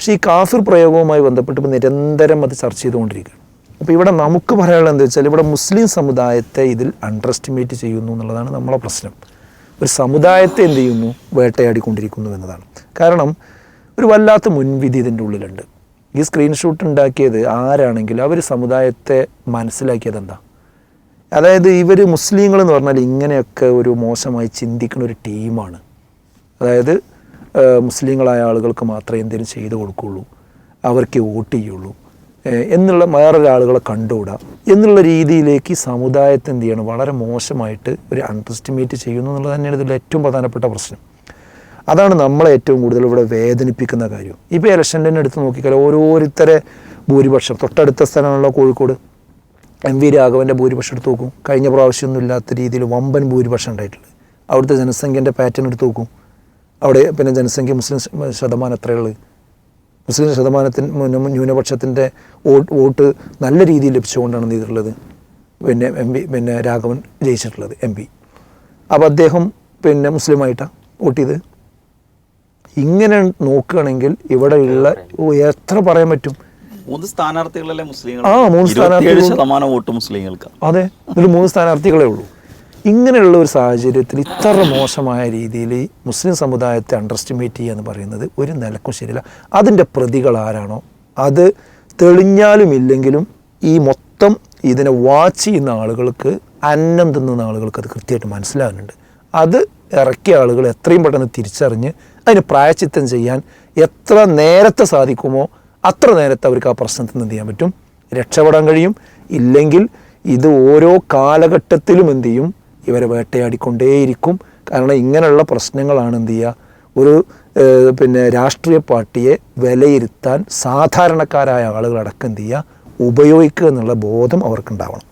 പക്ഷേ ഈ കാഫിർ പ്രയോഗവുമായി ബന്ധപ്പെട്ട് ഇപ്പോൾ നിരന്തരം അത് ചർച്ച ചെയ്തുകൊണ്ടിരിക്കുകയാണ്. അപ്പോൾ ഇവിടെ നമുക്ക് പറയാനുള്ളത് എന്താ വെച്ചാൽ ഇവിടെ മുസ്ലിം സമുദായത്തെ ഇതിൽ അണ്ടർ എസ്റ്റിമേറ്റ് ചെയ്യുന്നു എന്നുള്ളതാണ് നമ്മളെ പ്രശ്നം. ഒരു സമുദായത്തെ എന്ത് ചെയ്യുന്നു? വേട്ടയാടിക്കൊണ്ടിരിക്കുന്നു എന്നതാണ്. കാരണം ഒരു വല്ലാത്ത മുൻവിധി ഇതിന്റെ ഉള്ളിലുണ്ട്. ഈ സ്ക്രീൻഷോട്ട് ഉണ്ടാക്കിയത് ആരാണെങ്കിലും അവർ സമുദായത്തെ മനസ്സിലാക്കിയത് എന്താ? അതായത് ഇവർ മുസ്ലിങ്ങൾ എന്ന് പറഞ്ഞാൽ ഇങ്ങനെയൊക്കെ ഒരു മോശമായി ചിന്തിക്കുന്ന ഒരു ടീമാണ്. അതായത് മുസ്ലിങ്ങളായ ആളുകൾക്ക് മാത്രമേ എന്തെങ്കിലും ചെയ്തു കൊടുക്കുകയുള്ളൂ. അവർക്ക് വോട്ട് ചെയ്യുള്ളൂ. എന്നുള്ള വേറൊരാളുകളെ കണ്ടുകൂടാ. എന്നുള്ള രീതിയിലേക്ക് സമുദായത്തെ എന്ത് ചെയ്യണം? വളരെ മോശമായിട്ട് ഒരു അണ്ടർസ്റ്റിമേറ്റ് ചെയ്യുന്നു എന്നുള്ളത് തന്നെയാണ് ഇതിൽ ഏറ്റവും പ്രധാനപ്പെട്ട പ്രശ്നം. അതാണ് നമ്മളെ ഏറ്റവും കൂടുതൽ ഇവിടെ വേദനിപ്പിക്കുന്ന കാര്യം. ഇപ്പോൾ ഇലക്ഷന്റെ അടുത്ത് എടുത്ത് നോക്കിയാൽ ഓരോരുത്തരെ ഭൂരിപക്ഷം. തൊട്ടടുത്ത സ്ഥലമാണല്ലോ കോഴിക്കോട്. എം വി രാഘവന്റെ ഭൂരിപക്ഷം എടുത്ത് നോക്കും. കഴിഞ്ഞ പ്രാവശ്യമൊന്നും ഇല്ലാത്ത രീതിയിൽ വമ്പൻ ഭൂരിപക്ഷം ഉണ്ടായിട്ടുള്ളത് അവിടുത്തെ ജനസംഖ്യന്റെ പാറ്റേൺ എടുത്ത് നോക്കും. അവിടെ പിന്നെ ജനസംഖ്യ മുസ്ലിം ശതമാനം എത്രയുള്ളത്? മുസ്ലിം ശതമാനത്തിന് ന്യൂന- ന്യൂനപക്ഷത്തിന്റെ വോട്ട് വോട്ട് നല്ല രീതിയിൽ ലഭിച്ചുകൊണ്ടാണ് എന്ത് ചെയ്തിട്ടുള്ളത്? പിന്നെ എം പി പിന്നെ രാഘവൻ ജയിച്ചിട്ടുള്ളത് എം പി. അപ്പോൾ അദ്ദേഹം പിന്നെ മുസ്ലിമായിട്ടാണ് വോട്ട് ചെയ്ത്? ഇങ്ങനെ നോക്കുകയാണെങ്കിൽ ഇവിടെയുള്ള എത്ര പറയാൻ പറ്റും? മൂന്ന് സ്ഥാനാർത്ഥികളല്ലേ മുസ്ലിങ്ങൾ ആ, മൂന്ന് സ്ഥാനാർത്ഥികൾ. ശതമാനം വോട്ട് മുസ്ലിങ്ങൾക്ക്. അതെ ഇതിൽ മൂന്ന് സ്ഥാനാർത്ഥികളേ ഉള്ളൂ. ഇങ്ങനെയുള്ള ഒരു സാഹചര്യത്തിൽ ഇത്ര മോശമായ രീതിയിൽ മുസ്ലിം സമുദായത്തെ അണ്ടർസ്റ്റിമേറ്റ് ചെയ്യുക എന്ന് പറയുന്നത് ഒരു നിലക്കും ശരിയല്ല. അതിന്റെ പ്രതികൾ ആരാണോ? അത് തെളിഞ്ഞാലും ഇല്ലെങ്കിലും ഈ മൊത്തം ഇതിനെ വാച്ച് ചെയ്യുന്ന ആളുകൾക്ക് അന്നം തിന്നുന്ന ആളുകൾക്ക് അത് കൃത്യമായിട്ട് മനസ്സിലാകുന്നുണ്ട്. അത് ഇറക്കിയ ആളുകൾ എത്രയും പെട്ടെന്ന് തിരിച്ചറിഞ്ഞ് അതിന് പ്രായച്ചിത്തം ചെയ്യാൻ എത്ര നേരത്തെ സാധിക്കുമോ അത്ര നേരത്തെ അവർക്ക് ആ പ്രശ്നത്തിൽ നിന്ന് ചെയ്യാൻ പറ്റും? രക്ഷപ്പെടാൻ കഴിയും. ഇല്ലെങ്കിൽ ഇത് ഓരോ കാലഘട്ടത്തിലും എന്ത് ചെയ്യും? ഇവരെ വേട്ടയാടിക്കൊണ്ടേയിരിക്കും. കാരണം ഇങ്ങനെയുള്ള പ്രശ്നങ്ങളാണ് എന്ത് ചെയ്യുക? ഒരു പിന്നെ രാഷ്ട്രീയ പാർട്ടിയെ വിലയിരുത്താൻ സാധാരണക്കാരായ ആളുകളടക്കം എന്ത് ചെയ്യുക? ഉപയോഗിക്കുക എന്നുള്ള ബോധം അവർക്കുണ്ടാവണം.